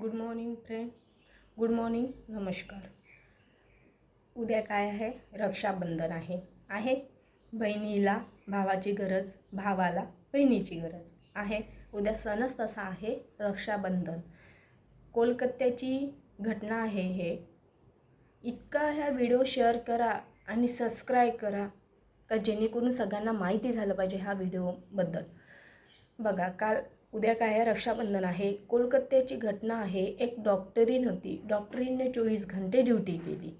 Good morning friend. Good morning नमस्कार. उद्या काय आहे? रक्षाबंधन आहे. आहे बहिणीला भावाची गरज भावाला बहिणीची गरज. आहे. उद्या सणच तसा आहे रक्षाबंधन. कोलकात्याची घटना आहे हे. इतका ह्या व्हिडिओ शेअर करा आणि सबस्क्राईब करा का जेणेकरून सगळ्यांना माहिती झालं पाहिजे ह्या व्हिडिओबद्दल. बघा काल उद्या काय आहे? रक्षाबंधन आहे. कोलकात्याची घटना आहे. एक डॉक्टरीन होती. डॉक्टरीनने चोवीस घंटे ड्युटी केली.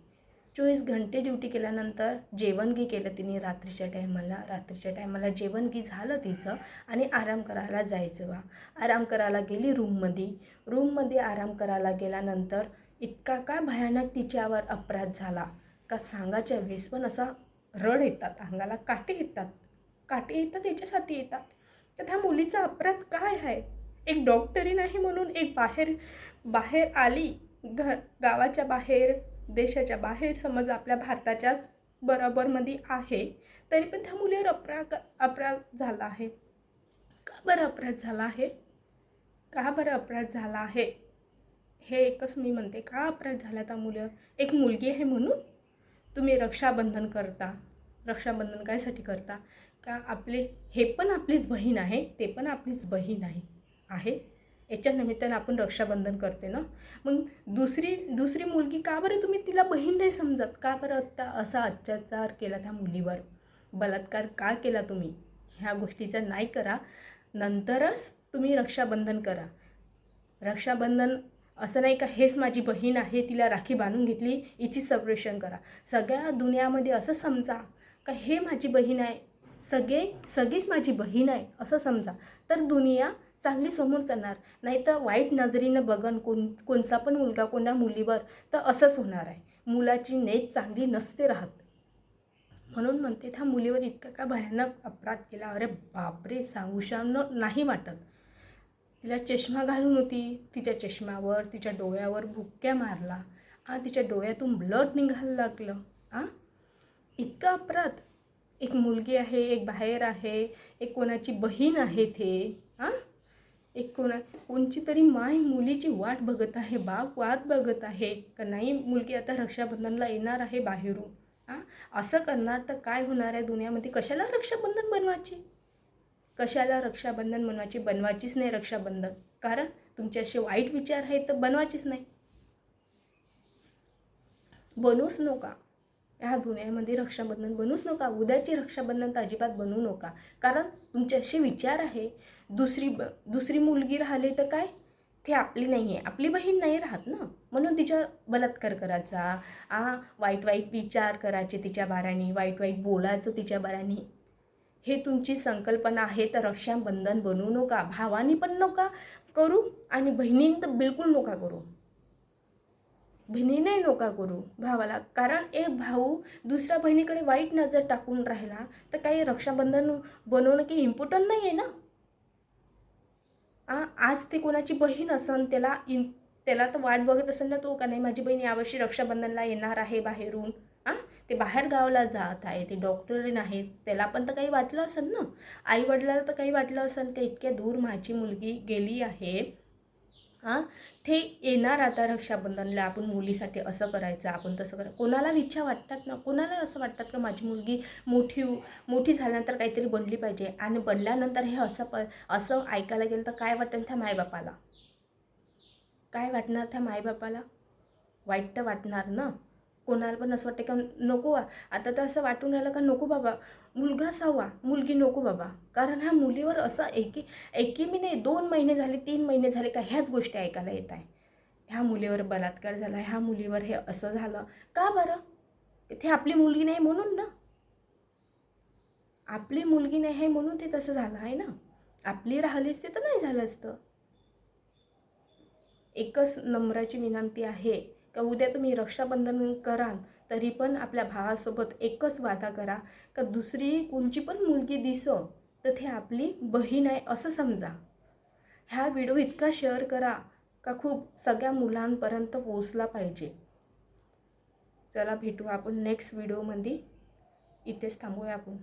चोवीस घंटे ड्युटी केल्यानंतर जेवणगी केलं तिने रात्रीच्या टायमाला रात्रीच्या टायमाला जेवणगी झालं तिचं आणि आराम करायला जायचं वा आराम करायला गेली रूममध्ये रूममध्ये आराम करायला गेल्यानंतर इतका काय भयानक तिच्यावर अपराध झाला. का सांगाच्या वेळेस पण असा रड येतात. अंगाला काटे येतात. काटे येतात याच्यासाठी येतात. तर त्या मुलीचा अपराध काय आहे? एक डॉक्टरी नाही म्हणून एक बाहेर बाहेर आली घ गावाच्या बाहेर देशाच्या बाहेर समज आपल्या भारताच्याच बरोबरमध्ये आहे तरी पण त्या मुलीवर अपराध अपराध झाला आहे? का बरं अपराध झाला आहे? का बरं अपराध झाला आहे? हे एकच मी म्हणते का अपराध झाला त्या मुलीवर? एक मुलगी आहे म्हणून? तुम्ही रक्षाबंधन करता. रक्षाबंधन कायसाठी करता? का आपले हे पण आपलीच बहीण आहे ते पण आपलीच बहीण आहे आहे? याच्या निमित्तानं आपण रक्षाबंधन करते ना? मग दुसरी दुसरी मुलगी का बरं तुम्ही तिला बहीण नाही समजत? का बरं आत्ता असा अत्याचार केला त्या मुलीवर? बलात्कार का केला तुम्ही? ह्या गोष्टीचा नाही करा. नंतरच तुम्ही रक्षाबंधन करा. रक्षाबंधन असं नाही का हेच माझी बहीण आहे तिला राखी बांधून घेतली हिची सेपरेशन करा. सगळ्या दुनियामध्ये असं समजा. का हे माझी बहीण आहे? सगळे सगळीच माझी बहीण आहे असं समजा. तर दुनिया चांगली समोर चालणार नाही तर वाईट नजरेनं बघन कोण कोणचा पण मुलगा कोणा मुलीवर तर असंच होणार आहे. मुलाची नेत चांगली नसते राहत. म्हणून म्हणते त्या मुलीवर इतका का भयानक अपराध केला? अरे बापरे! सांगूशानं नाही वाटत. तिला चष्मा घालून होती. तिच्या चष्म्यावर तिच्या डोळ्यावर भुक्क्या मारला. आ तिच्या डोळ्यातून ब्लड निघायला लागलं. आ? इतका अपराध. एक मुलगी आहे एक बाहेर आहे एक कोणाची बहीण आहे ते हां? एक कोणा कोणची तरी माय मुलीची वाट बघत आहे बाप वाट बघत आहे. का नाही मुलगी आता रक्षाबंधनला येणार आहे बाहेरून हां? असं करणार तर काय होणार आहे दुनियामध्ये? कशाला रक्षाबंधन बनवायची? कशाला रक्षाबंधन बनवायची? बनवायचीच नाही रक्षाबंधन. कारण तुमचे असे वाईट विचार आहेत तर बनवायचीच नाही. बनवूच नका. ह्या दुनियामध्ये रक्षाबंधन बनूच नका. उद्याची रक्षाबंधन तर अजिबात बनवू नका. कारण तुमचे असे विचार आहे. दुसरी ब दुसरी मुलगी राहिली तर काय? ते आपली नाही आहे आपली बहीण नाही राहत ना. म्हणून तिच्या बलात्कार करायचा. आ वाईट वाईट विचार करायचे तिच्या बारानी. वाईट वाईट बोलायचं तिच्या बारानी. हे तुमची संकल्पना आहे तर रक्षाबंधन बनवू नका. भावानी पण नका करू आणि बहिणीनं तर बिलकुल नका करू. बहिणीने नका करू भावाला. कारण एक भाऊ दुसऱ्या बहिणीकडे वाईट नजर टाकून राहिला तर काही रक्षाबंधन बनवणं काही इम्पॉर्टंट नाही आहे ना? आ आज ते कोणाची बहीण असन त्याला इन त्याला तर वाट बघत असेल ना तो का नाही? माझी बहीण यावर्षी रक्षाबंधनला येणार आहे बाहेरून. आ ते बाहेर गावाला जात आहे ते डॉक्टरीन आहेत त्याला पण तर काही वाटलं असेल ना? आई वडिलाला तर काही वाटलं असेल का इतक्या दूर माझी मुलगी गेली आहे? हां ते येणार आता रक्षाबंधनला आपण मुलीसाठी असं करायचं आपण तसं करा कोणाला इच्छा वाटतात ना कोणाला असं वाटतात का माझी मुलगी मोठी मोठी झाल्यानंतर काहीतरी बनली पाहिजे आणि बनल्यानंतर हे असं प असं ऐकायला गेलं तर काय वाटेल त्या मायबापाला? काय वाटणार त्या मायबापाला? वाईट तर वाटणार ना? कोणाला पण असं वाटतं का नको आता तर असं वाटून राहिलं का नको बाबा. मुलगा सावा मुलगी नको बाबा. कारण ह्या मुलीवर असं एकी एकी मी नाही दोन महिने झाले तीन महिने झाले का ह्याच गोष्टी ऐकायला येत आहे. ह्या मुलीवर बलात्कार झाला ह्या मुलीवर हे असं झालं. का बरं? ते आपली मुलगी नाही म्हणून ना. आपली मुलगी नाही आहे म्हणून ते तसं झालं आहे ना. आपली राहिली असते तर नाही झालं असतं. एकच नम्राची विनंती आहे. का उद्या तुम्ही रक्षाबंधन कराल तरी पण आपल्या भावासोबत एकच वादा करा. का दुसरी कोणची पण मुलगी दिसो तर ती आपली बहीण आहे असं समजा. ह्या व्हिडिओ इतका शेअर करा का खूप सगळ्या मुलांपर्यंत पोचला पाहिजे. चला भेटू आपण नेक्स्ट व्हिडिओमध्ये इथेच थांबूया आपण.